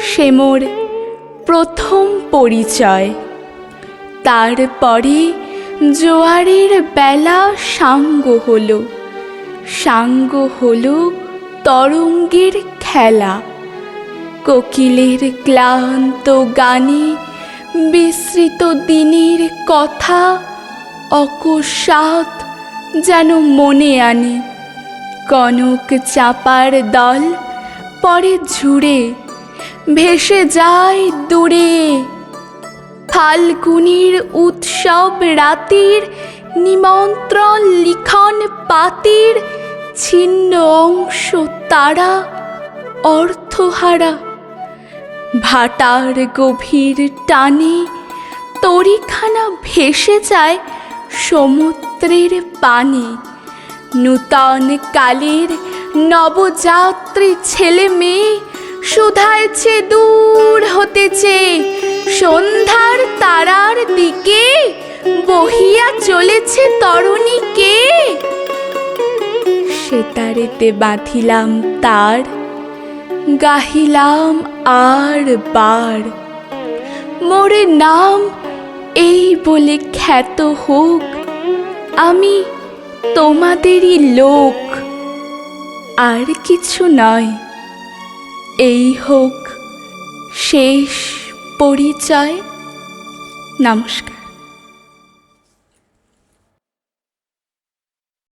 সে মোর প্রথম পরিচয়। তারপরে জোয়ারের বেলা সাঙ্গ হলো। সাঙ্গ হলো তরঙ্গের খেলা। কোকিলের ক্লান্ত গানে বিস্মৃত দিনের কথা অকস্মাৎ যেন মনে আনে। কনক চাপার দল পরে ঝুড়ে ভেসে যায় দূরে। ফাল্গুনির উৎসব রাতির নিমন্ত্রণ লিখন পাতির ছিন্ন অংশ তারা অর্থহারা। ভাটার গভীর টানে তরিখানা ভেসে যায় সমুদ্রের পানে। নূতন কালের নবযাত্রী ছেলে মেয়ে শুধাইছে দূর হতেছে। সন্ধ্যার তারার দিকে বহিয়া চলেছে তরণীকে। সেতারেতে বাঁধিলাম তার, গাহিলাম আর বার। মোরে নাম এই বলে খ্যাত হোক, আমি তোমাদেরই লোক। আর কিছু নয়। এই হোক শেষ পরিচয়। নমস্কার।